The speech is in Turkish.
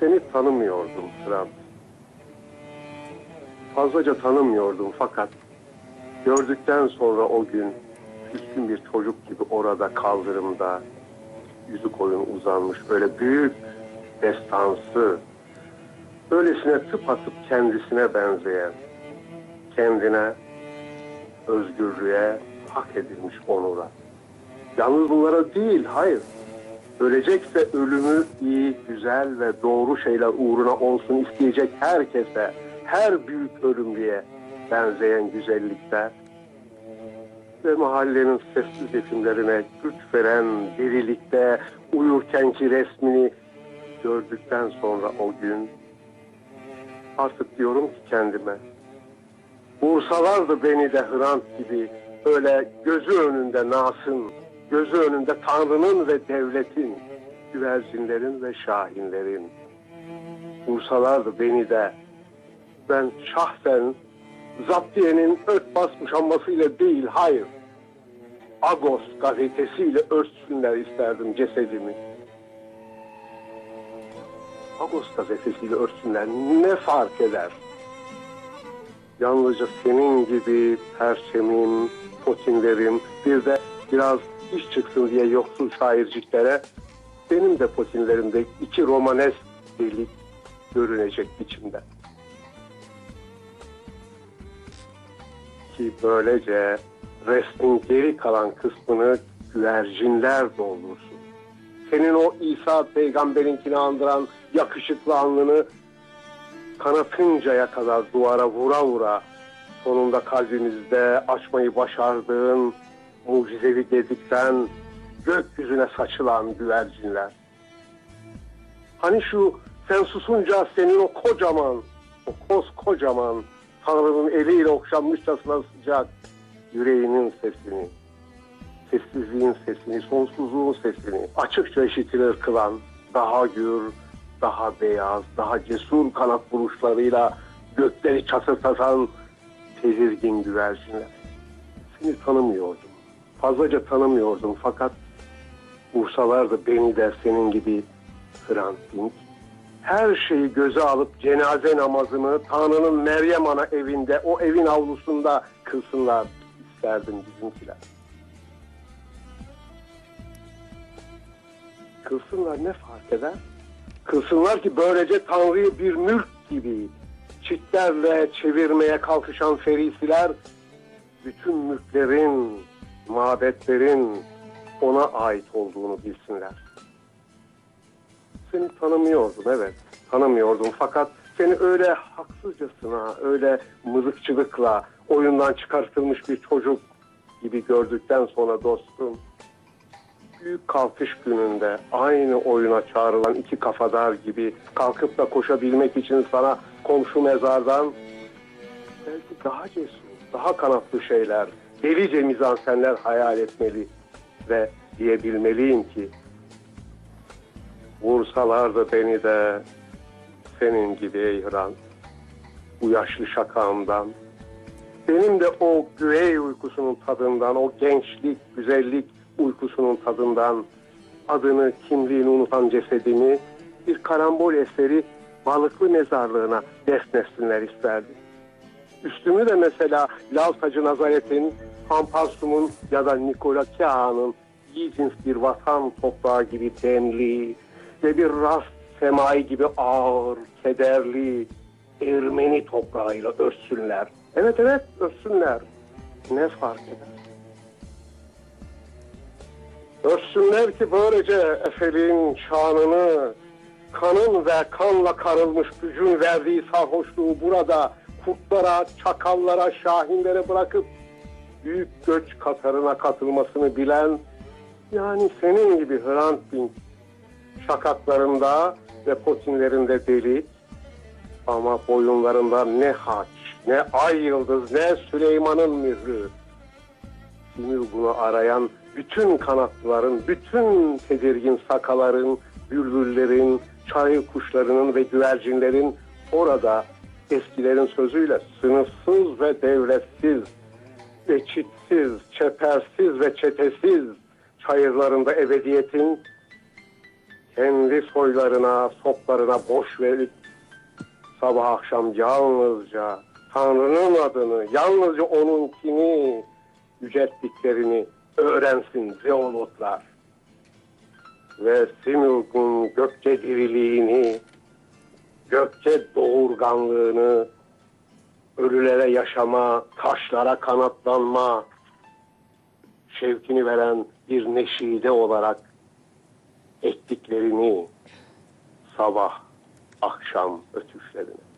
Seni tanımıyordum Hrant. Fazlaca tanımıyordum fakat gördükten sonra o gün küskün bir çocuk gibi orada kaldırımda yüzü koyun uzanmış böyle büyük destansı öylesine tıpatıp kendisine benzeyen kendine özgürlüğe hak edilmiş onura. Yalnız bunlara değil, hayır. Ölecekse ölümü iyi, güzel ve doğru şeyler uğruna olsun isteyecek herkese, her büyük ölümlüye benzeyen güzellikler ve mahallenin sessiz yetimlerine güç veren dirilikte uyurkenki resmini gördükten sonra o gün artık diyorum ki kendime vursalardı beni de Hrant gibi öyle gözü önünde Nas'ın, gözü önünde Tanrı'nın ve devletin, güvercinlerin ve şahinlerin. Vursalardı beni de ben şahsen Zaptiye'nin ört basmış olmasıyla değil, hayır. Agos gazetesiyle örtsünler isterdim cesedimi. Agos gazetesiyle örtsünler ne fark eder? Yalnızca senin gibi perçemim, potinlerim, bir de biraz iş çıksın diye yoksul şairciklere benim de potinlerimde iki romanesk delik görünecek biçimde. Ki böylece resmin geri kalan kısmını güvercinler doldursun. Senin o İsa peygamberinkini andıran yakışıklı alnını kanatıncaya kadar duvara vura vura sonunda kalbimizde açmayı başardığın mucizevi dedikten gökyüzüne saçılan güvercinler. Hani şu sen susunca senin o kocaman, o koskocaman Tanrı'nın eliyle okşanmışçasına sıcak yüreğinin sesini, sessizliğin sesini, sonsuzluğun sesini açıkça işitilir kılan daha gür, daha beyaz, daha cesur kanat vuruşlarıyla gökleri çatırtatan tedirgin güvercinler. Seni tanımıyordum. Fazlaca tanımıyordum fakat vursalardı beni de senin gibi Hrant Dink. Her şeyi göze alıp cenaze namazını Tanrı'nın Meryem Ana evinde, o evin avlusunda kılsınlar isterdim bizimkiler. Kılsınlar ne fark eder? Kılsınlar ki böylece Tanrı'yı bir mülk gibi çitlerle çevirmeye kalkışan ferisiler bütün mülklerin, mabetlerin ona ait olduğunu bilsinler. Seni tanımıyordum evet, tanımıyordum fakat seni öyle haksızcasına, öyle mızıkçılıkla oyundan çıkartılmış bir çocuk gibi gördükten sonra dostum, büyük kalkış gününde aynı oyuna çağrılan iki kafadar gibi kalkıp da koşabilmek için sana komşu mezardan belki daha cesur, daha kanatlı şeyler, delice mizansenler hayal etmeli ve diyebilmeliyim ki vursalardı beni de senin gibi ey Hrant, bu yaşlı şakağımdan, benim de o güvey uykusunun tadından, o gençlik, güzellik uykusunun tadından adını, kimliğini unutan cesedimi bir karambol eseri balıklı mezarlığına defnetsinler isterdi. Üstümü de mesela Lavtacı Nazaret'in, Hamparsum'un ya da Nikola Kağan'ın iyi cins bir vatan toprağı gibi demli ve bir rast semai gibi ağır, kederli Ermeni toprağıyla örtsünler. Evet evet örtsünler. Ne fark eder? Örtsünler ki böylece Efe'nin şanını, kanın ve kanla karılmış gücün verdiği sarhoşluğu burada kurtlara, çakallara, şahinlere bırakıp büyük göç katarına katılmasını bilen yani senin gibi Hrant Dink şakaklarında ve potinlerinde delik ama boyunlarında ne haç, ne ay yıldız, ne Süleyman'ın mührü. Şimdi bunu arayan bütün kanatlıların, bütün tedirgin sakaların, bülbüllerin, çayır kuşlarının ve güvercinlerin orada eskilerin sözüyle sınıfsız ve devletsiz, geçitsiz, çepersiz ve çetesiz çayırlarında ebediyetin kendi soylarına, soplarına boş verip sabah akşam yalnızca Tanrı'nın adını, yalnızca onunkini yücelttiklerini öğrensin zeolotlar. Ve Simurg'un gökçe diriliğini, gökçe doğurganlığını, ölülere yaşama, taşlara kanatlanma, şevkini veren bir neşide olarak ettiklerini sabah akşam ötüşlerine.